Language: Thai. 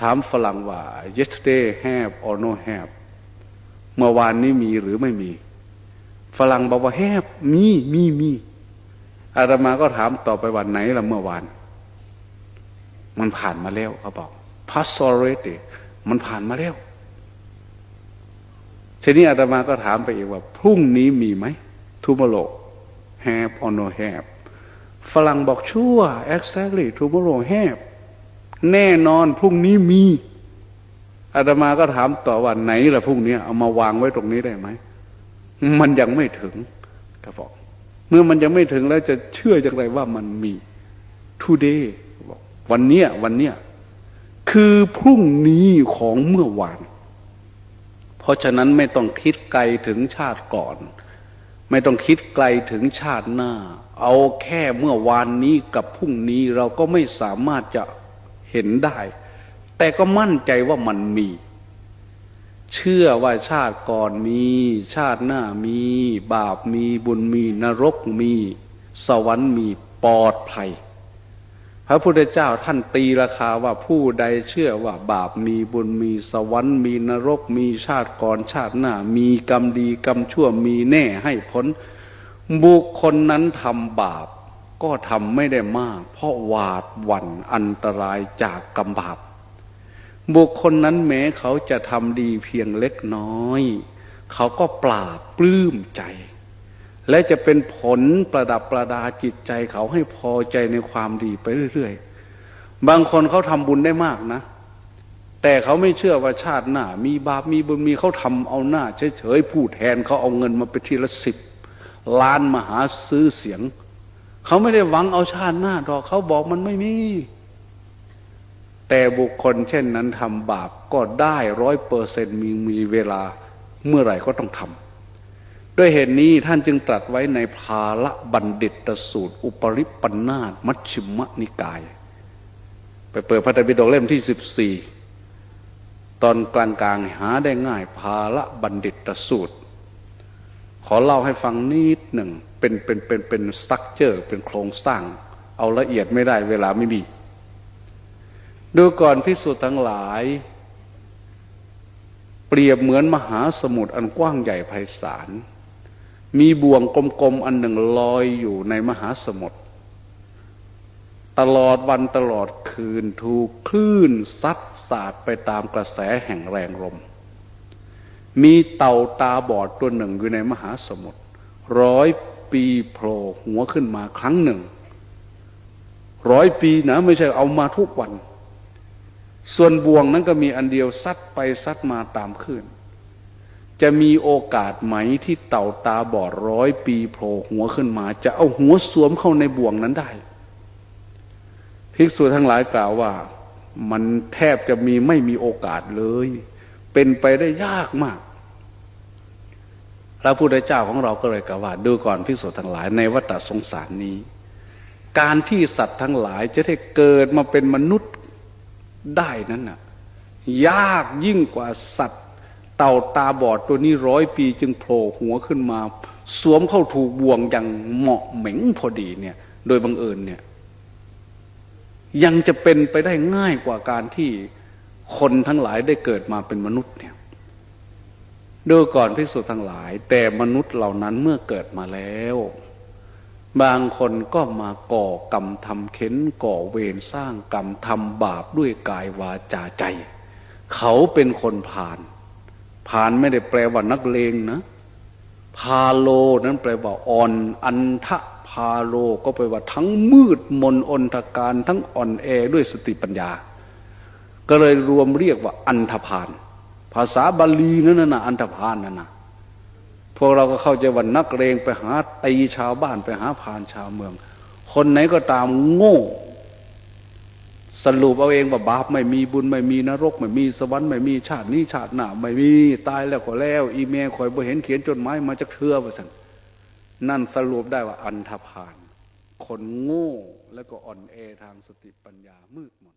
ถามฝรั่งว่า yesterday have or no have เมื่อวานนี้มีหรือไม่มี ฝรั่งบอกว่า have มีมีมีอาตมาก็ถามต่อไปวันไหนละเมื่อวาน มันผ่านมาแล้วเขาบอก past already มันผ่านมาแล้วทีนี้อาตมาก็ถามไปอีกว่า พรุ่งนี้มีไหม tomorrow have or no have ฝรั่งบอกชั่ว exactly tomorrow have แแน่นอนพรุ่งนี้มีอาตมาก็ถามต่อว่าไหนล่ะพรุ่งนี้เอามาวางไว้ตรงนี้ได้ไหมมันยังไม่ถึงก็บอก เมื่อมันยังไม่ถึงแล้วจะเชื่ออย่างไรว่ามันมี today บอกวันเนี้ย วันเนี้ยคือพรุ่งนี้ของเมื่อวาน เพราะฉะนั้นไม่ต้องคิดไกลถึงชาติก่อน ไม่ต้องคิดไกลถึงชาติหน้า เอาแค่เมื่อวานนี้กับพรุ่งนี้เราก็ไม่สามารถจะ เห็นได้ แต่ก็มั่นใจว่ามันมี เชื่อว่าชาติก่อนมี ชาติหน้ามี บาปมีบุญมี นรกมี สวรรค์มีปลอดภัย พระพุทธเจ้าท่านตีราคาว่าผู้ใดเชื่อว่าบาปมีบุญมี สวรรค์มีนรกมีชาติก่อนชาติหน้า มีกรรมดีกรรมชั่วมีแน่ให้พ้นบุคคลนั้นทำบาป ก็ทำไม่ได้มาก เพราะหวาดหวั่นอันตรายจากกรรมบาปบุคคลนั้นแม้เขาจะทำดีเพียงเล็กน้อย เขาก็ปราบปลื้มใจ และจะเป็นผลประดับประดาจิตใจเขาให้พอใจในความดีไปเรื่อยๆ บางคนเขาทำบุญได้มากนะ แต่เขาไม่เชื่อว่าชาติหน้า มีบาปมีบุญมีเขาทำเอาหน้าเฉยๆผู้แทนเขาเอาเงินมาไปทีละสิบล้านมาหาซื้อเสียง เขาไม่ได้หวังเอาชาติหน้าดอกเขาบอกมันไม่มี แต่บุคคลเช่นนั้นทำบาปก็ได้ร้อยเปอร์เซนมีมีเวลาเมื่อไหร่ก็ต้องทำด้วยเหตุนี้ท่านจึงตรัสไว้ในภาละบัณฑิตสูตร อุปริปันธาตมัชฌิมนิกาย ไปเปิดพระไตรปิฎกเล่มที่สิบสี่ตอนกลางๆหาได้ง่ายภาละบัณฑิตสูตร ขอเล่าให้ฟังนิดหนึ่งเป็นเป็นเป็นเป็นสตั๊กเจอร์เป็นโครงสร้าง เอาละเอียดไม่ได้เวลาไม่มี ดูก่อนพิสูจน์ทั้งหลาย เปรียบเหมือนมหาสมุทรอันกว้างใหญ่ไพศาลมีบ่วงกลมๆอันหนึ่งลอยอยู่ในมหาสมุทรตลอดวันตลอดคืนถูกคลื่นซัดสาดไปตามกระแสแห่งแรงลม มีเต่าตาบอดตัวหนึ่งอยู่ในมหาสมุทรร้อยปีโผล่หัวขึ้นมาครั้งหนึ่ง ร้อยปีนะ ไม่ใช่เอามาทุกวัน ส่วนบ่วงนั้นก็มีอันเดียวซัดไปซัดมาตามคลื่นจะมีโอกาสไหมที่เต่าตาบอดร้อยปีโผล่หัวขึ้นมา จะเอาหัวสวมเข้าในบ่วงนั้นได้ภิกษุทั้งหลายกล่าวว่า มันแทบจะมีไม่มีโอกาสเลย เป็นไปได้ยากมากพระพุทธเจ้าของเราก็เลยกล่าวว่า ดูก่อนภิกษุทั้งหลายในวัฏสงสารนี้ การที่สัตว์ทั้งหลายจะได้เกิดมาเป็นมนุษย์ได้นั้นน่ะ ยากยิ่งกว่าสัตว์ เต่าตาบอดตัวนี้ร้อยปีจึงโผล่หัวขึ้นมา สวมเข้าถูกบ่วงอย่างเหมาะเหม็งพอดีเนี่ย โดยบังเอิญเนี่ย ยังจะเป็นไปได้ง่ายกว่าการที่ คนทั้งหลายได้เกิดมาเป็นมนุษย์เนี่ยดูก่อนพิสูจน์ทั้งหลาย แต่มนุษย์เหล่านั้นเมื่อเกิดมาแล้ว บางคนก็มาก่อกรรมทำเข็นก่อเวรสร้างกรรมทำบาปด้วยกายวาจาใจ เขาเป็นคนผ่าน ผ่านไม่ได้แปลว่านักเลงนะพาโลนั้นแปลว่าอ่อน อันทะพาโลก็แปลว่าทั้งมืดมนอนทการทั้งอ่อนแอด้วยสติปัญญา ก็เลยรวมเรียกว่าอันธพาลภาษาบาลีนั่นน่ะอันธพาลนั่นน่ะพวกเราก็เข้าใจว่านักเลงไปหาตีชาวบ้านไปหาพานชาวเมือง คนไหนก็ตามโง่ สรุปเอาเองว่าบาปไม่มีบุญไม่มีนรก ไม่มีสวรรค์ไม่มีชาตินี้ชาติหน้าไม่มีตายแล้วก็แล้ว อีเมลคอยบ่เห็นเขียนจดหมายมาจากเทือว่าสั่งนั่นสรุปได้ว่าอันธพาลคนโง่แล้วก็อ่อนแอทางสติปัญญามืดมน